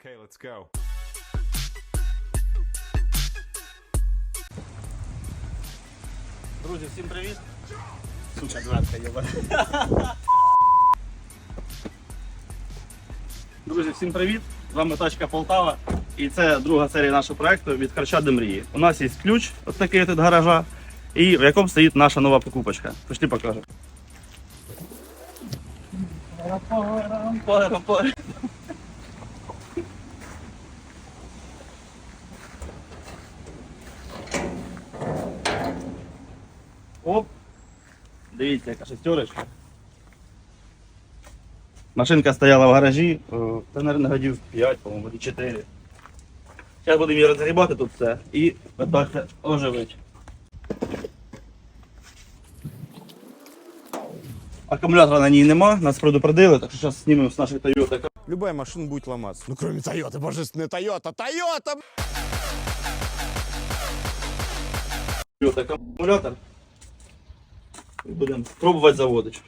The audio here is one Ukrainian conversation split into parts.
Okay, let's go. Друзі, всім привіт! Сука, дверка єба. Друзі, всім привіт! З вами тачка Полтава. І це друга серія нашого проекту від харча до мрії. У нас є ключ, от такий тут гаража, і в якому стоїть наша нова покупочка. Пішли покажу. Оп! Дивіться, яка шестерочка. Машинка стояла в гаражі, та, мабуть, годів 5, по-моєму, чи 4. Зараз будемо її розгрібати тут все і це оживити. Акумулятора на ній нема, нас предупредили, так що зараз знімемо з нашої Toyota. Любая машина будет ломаться. Ну, кроме Тойоты, божественная Тойота. Тойота! Toyota акумулятор. І будемо пробувати заводити.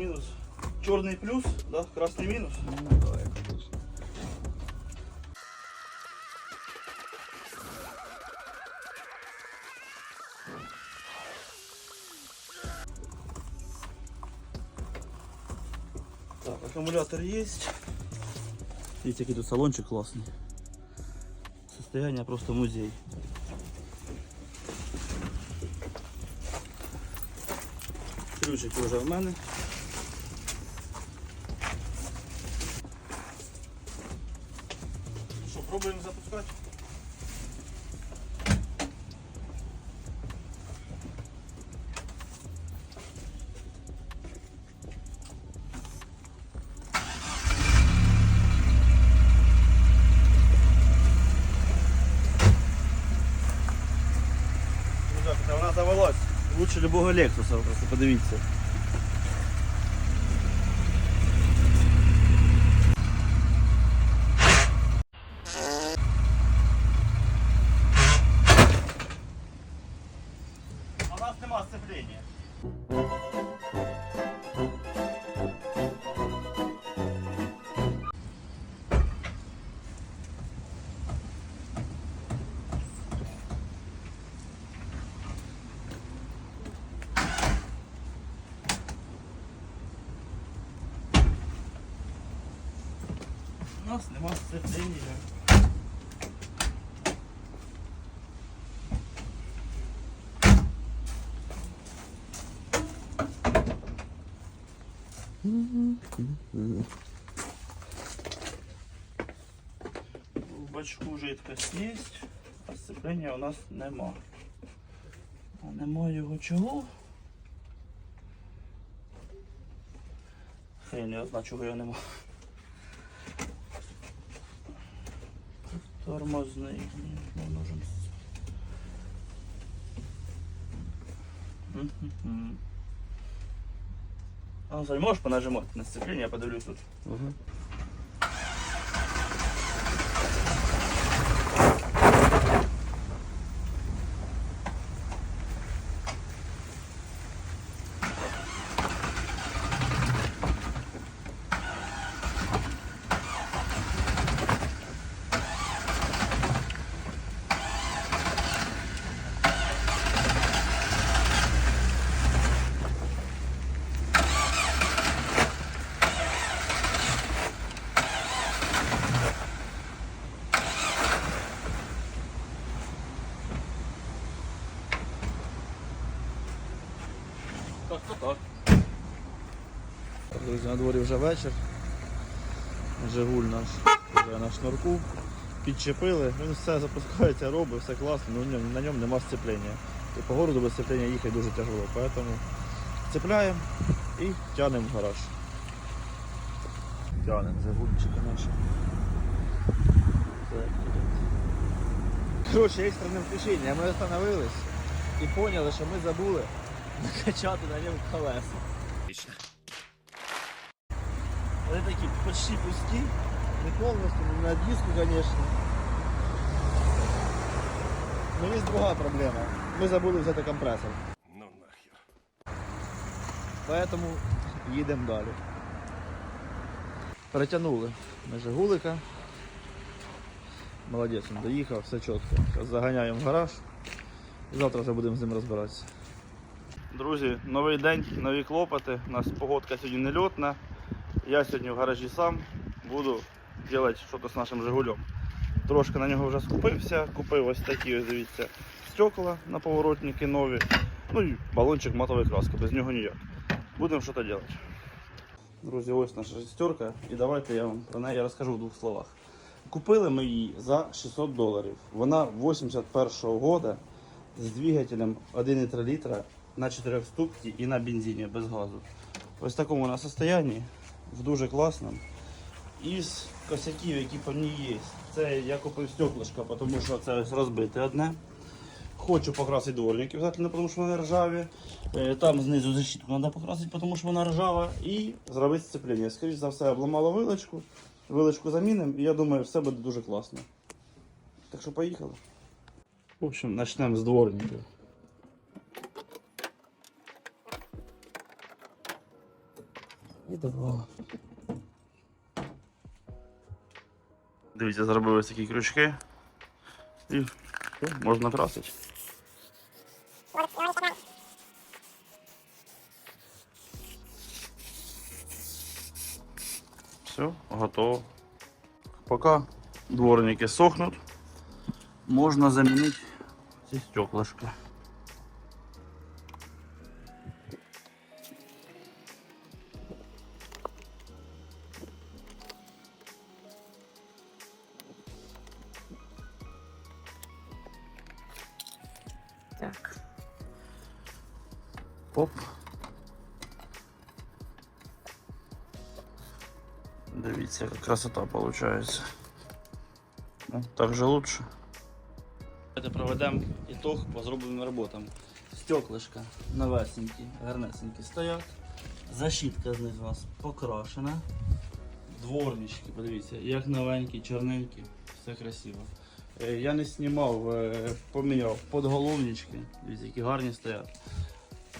Плюс-минус. Черный плюс, да, красный минус. Так, аккумулятор есть. Видите, какой тут салончик классный. Состояние просто музей. Ключики вже в мене. Любого Лексуса, просто подивіться. У нас нема сцепления. Нас нема сцепления. В бачку жидкость є, а сцеплення у нас нема. А нема його чого? Хрен я знаю, чого його нема. Тормозний. Ні, не нужен. Мгм. А, Назарь, можешь понажимать на сцепление, я подивлюсь тут. Так, то так. Друзі, на дворі вже вечір. Жигуль наш вже на шнурку. Підчепили, він все запускається, робить, все класно, але на ньому, нема сцеплення. І по городу без сцеплення їхати дуже тяжело. Поэтому цепляємо і тянемо в гараж. Тянемо загульчика наші. Коротше, екстрене включення. Ми остановились і поняли, що ми забули накачати на ньому колеса. Вони такі почти пусті, не повністю, не на диску, звісно. Ну є друга проблема. Ми забули взяти компресор. Ну нахер. Поэтому їдемо далі. Перетягнули ми Жигулика. Молодець, він доїхав, все чітко. Зараз заганяємо в гараж. І завтра вже будемо з ним розбиратися. Друзі, новий день, нові клопоти. У нас погодка сьогодні нельотна. Я сьогодні в гаражі сам буду робити щось з нашим Жигулем. Трошки на нього вже скупився, купив ось такі, ось дивіться, стекла на поворотники нові. Ну і балончик матової краски, без нього ніяк. Будемо щось робити. Друзі, ось наша шестерка, і давайте я вам про неї розкажу в двох словах. Купили ми її за 600 доларів. Вона 81-го года з двигателем 1,3 літра на 4 ступці і на бензині без газу. Ось в такому вона состоянні, в дуже класному. Із косяків, які по ній є, це я купив стеклышко, тому що це ось розбите одне. Хочу покрасити дворники обязательно, тому що вони ржаві. Е, Там знизу защитку треба покрасити, тому що вона ржава. І зробити сцеплення. Скоріше за все, обламала вилочку. Вилочку замінимо, і я думаю, все буде дуже класно. Так що поїхали. В общем, почнемо з дворників. І давай. Дивіться, зробили ось такі крючки. І можна красити. Все, готово. Пока дворники сохнуть, можна замінити ці стеклышки. Красота виходить. Ну, так же лучше. Давайте проведемо ітог по зробленим роботам. Стеклишка новесенькі, гарнесенькі стоять. Защитка з них у нас покрашена. Дворнички, подивіться, як новенькі, чорненькі, все красиво. Е, Я не знімав, е, поміняв подголовнички, дивіться, які гарні стоять.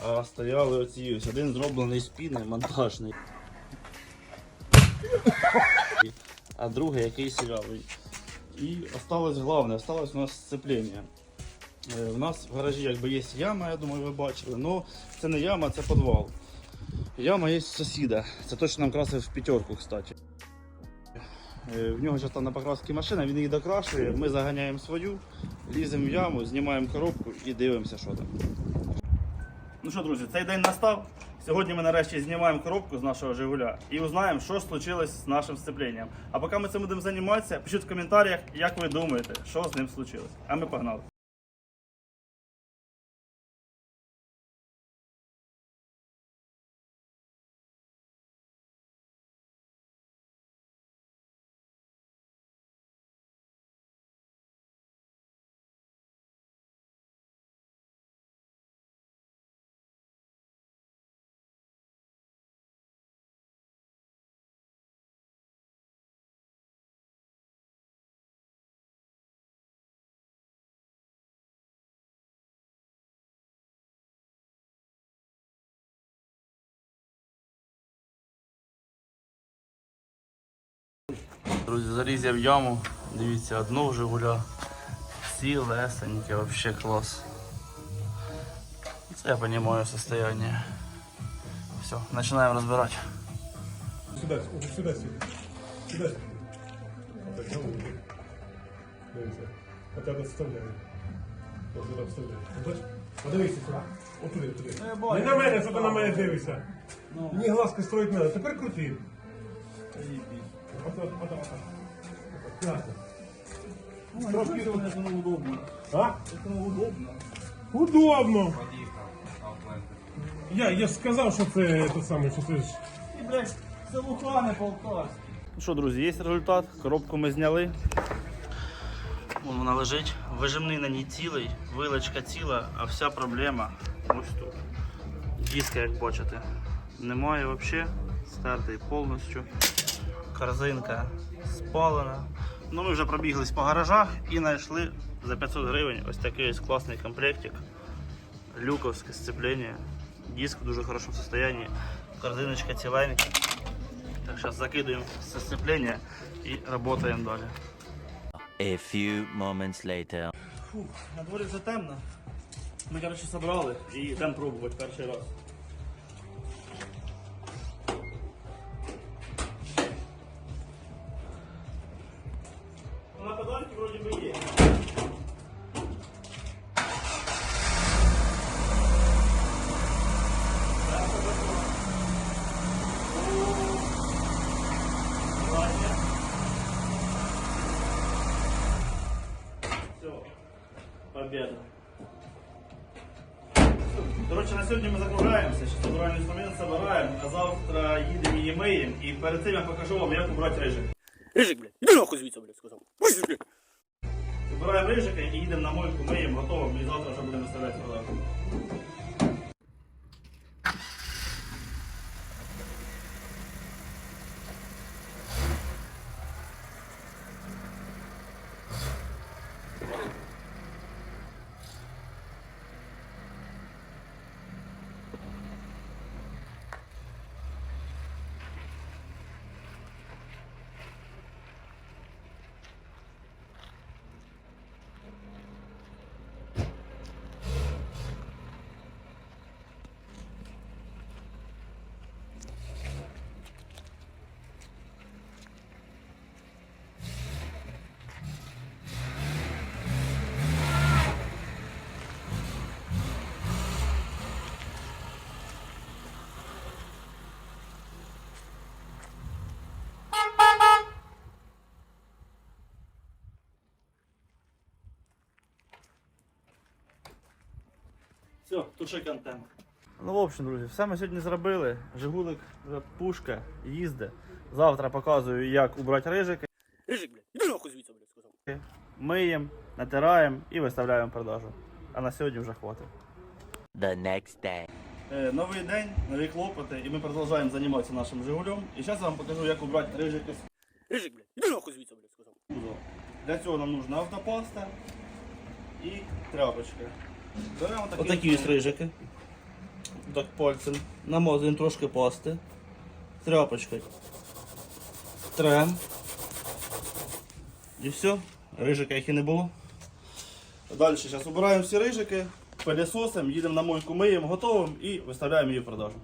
А стояли оці ось один зроблений з піни, монтажний. А другий якийсь рявий. І осталось головне, осталось у нас сцеплення. Е, У нас в гаражі якби є яма, я думаю, ви бачили, але це не яма, це підвал. Яма є сусіда. Це точно нам красив в п'ятерку, кстати. Е, В нього зараз там на покрасці машина, він її докрашує, ми заганяємо свою, ліземо в яму, знімаємо коробку і дивимося, що там. Ну що, друзі, цей день настав. Сьогодні ми нарешті знімаємо коробку з нашого Жигуля і узнаємо, що случилось з нашим сцепленням. А поки ми цим будемо займатися, пишіть в коментарях, як ви думаєте, що з ним случилось. А ми погнали. Друзі, заліз я в яму. Дивіться, одно Жигуля. Цілесеньке, вообще клас. Це я розумію состояние. Все, починаємо розбирати. Сюда, сюда, сюда, сюда. Сюда. Так, на вулицю. Дивися. Вставляю. Подивися сюди. Отуди, туди. Не на мене, що ти на мене дивишся. Мені глазки строїть надо. Тепер крути. Ото, ото, удобно. А? Це удобно. Удобно. Я, я ж сказав, що це те саме, що це ж. І, блядь, це вуха не полтавська. Ну що, друзі, є результат. Коробку ми зняли. Вон вона лежить. Вижимний на ній цілий, вилочка ціла, а вся проблема ось тут. Диска, як бачите, немає взагалі. Стертий повністю. Корзинка спалена. Ну, ми вже пробіглись по гаражах і знайшли за 500 гривень ось такий ось класний комплектик. Люковське сцеплення. Диск в дуже хорошому состоянии. Корзиночка ціленька. Так, сейчас закидываем со сцепления и работаем далі. A few moments later. На дворі вже темно. Ми, коротше, собрали і йдемо пробувати перший раз. Завтра їдемо і миємо і перед цим я покажу вам, як убрати рижик. Рижик, блядь, іди нахуй звідси, блядь, сказав. Ось, блядь. Убираємо рижика і їдемо на мойку, миємо, готово, і завтра вже будемо виставляти продажу. Все, ще контент. Ну, в общем, друзі, все ми сьогодні зробили. Жигулик пушка, їздить. Завтра показую, як убрати рижики. Рижик, блядь, іди нахуй звідси, блядь, сказав. Миємо, натираємо і виставляємо продажу. А на сьогодні вже хватить. The next day. Е, Новий день, нові клопоти, і ми продовжуємо займатися нашим Жигулем. І зараз я вам покажу, як убрати рижики з Рижик, блядь, іди нахуй звідси, блядь, сказав. Для цього нам нужна автопаста і тряпочка. Отакі ось рижики. Так пальцем. Намазуємо трошки пасти. Тряпочкою. Трем. І все. Рижика їх і не було. Далі зараз убираємо всі рижики, пилісосимо, їдемо на мойку, миємо, готовим і виставляємо її в продажу.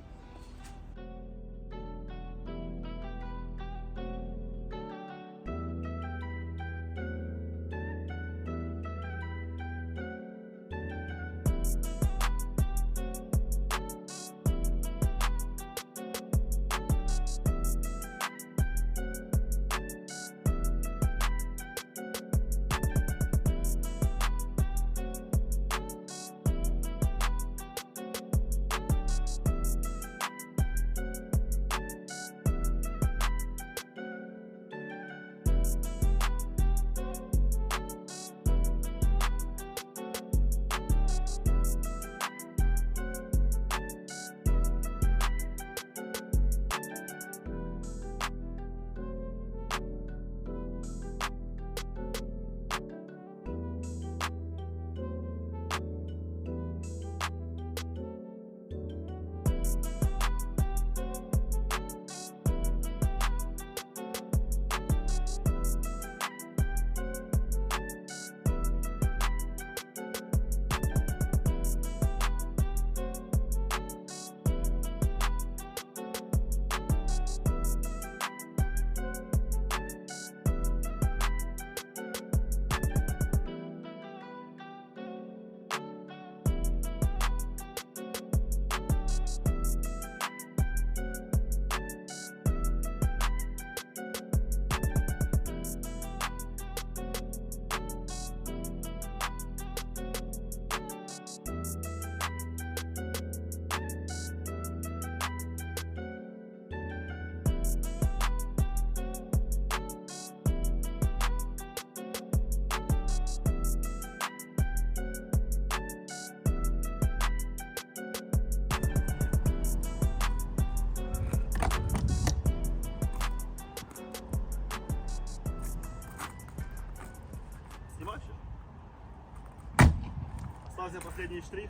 Остался последний штрих.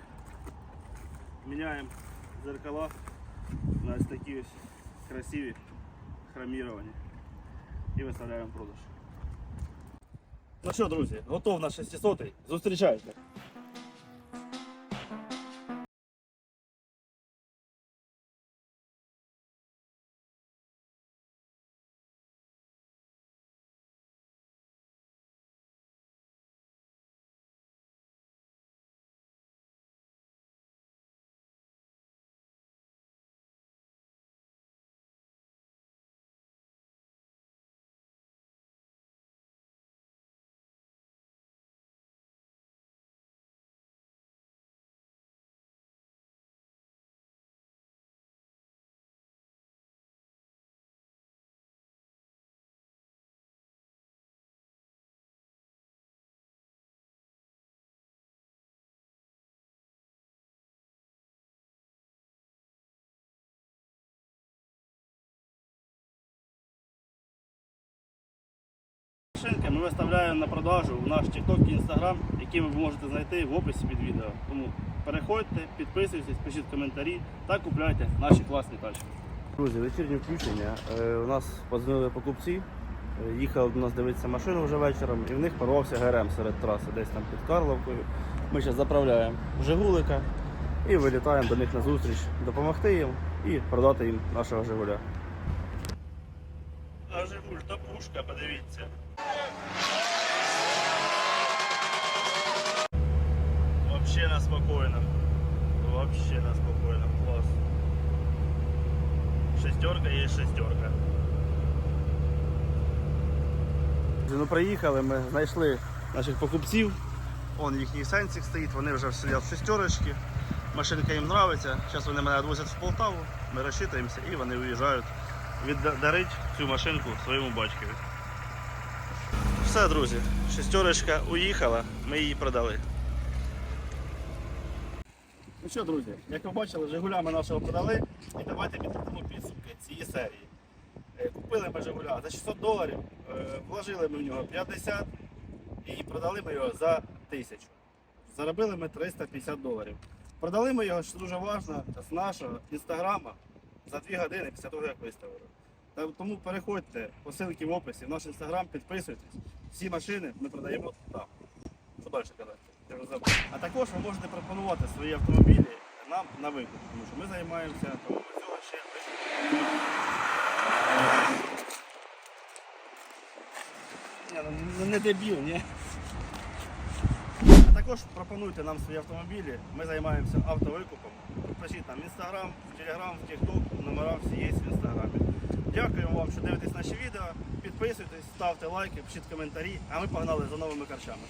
Меняем зеркала на ось такі ось красиві хроміровані і виставляємо в продаж. Ну що, друзі, готов на 600 Зустрічайте. Ми виставляємо на продажу в наш TikTok і Instagram, які ви можете знайти в описі під відео. Тому переходьте, підписуйтесь, пишіть коментарі та купляйте наші класні тачки. Друзі, вечірнє включення. Е, У нас подзвонили покупці, е, їхали до нас дивитися машину вже вечором, і в них порвався ГРМ серед траси, десь там під Карловкою. Ми зараз заправляємо Жигулика і вилітаємо до них на зустріч, допомогти їм і продати їм нашого Жигуля. А Жигуль, та пушка, подивіться. Вообще на спокойно. Вообще на спокойно. Класс. Шестерка є шестерка. Ну, приїхали, ми знайшли наших покупців. Он їхній сенсик стоїть, вони вже сидять в шестерочці. Машинка їм подобається. Зараз вони мене відвозять в Полтаву, ми розчитуємося і вони виїжджають віддарити цю машинку своєму батькові. Все, друзі, шестерочка уїхала, ми її продали. Ну що, друзі, як ви бачили, Жигуля ми нашого продали. І давайте підведемо підсумки цієї серії. Е, Купили ми Жигуля за 600 доларів, е, вложили ми в нього 50 і продали ми його за 1000. Заробили ми 350 доларів. Продали ми його, що дуже важливо, з нашого інстаграма за 2 години після того, як виставили. Тому переходьте по ссылці в описі в наш інстаграм, підписуйтесь. Всі машини ми продаємо там. Що далі казати? А також ви можете пропонувати свої автомобілі нам на викуп, тому що ми займаємося тому цього ще ну, ну не дебіл, ні. А також пропонуйте нам свої автомобілі. Ми займаємося автовикупом. Пишіть нам в інстаграм, в телеграм, в тікток, номера всі є в інстаграмі. Дякуємо вам, що дивитесь наші відео. Підписуйтесь, ставте лайки, пишіть коментарі, а ми погнали за новими карчами.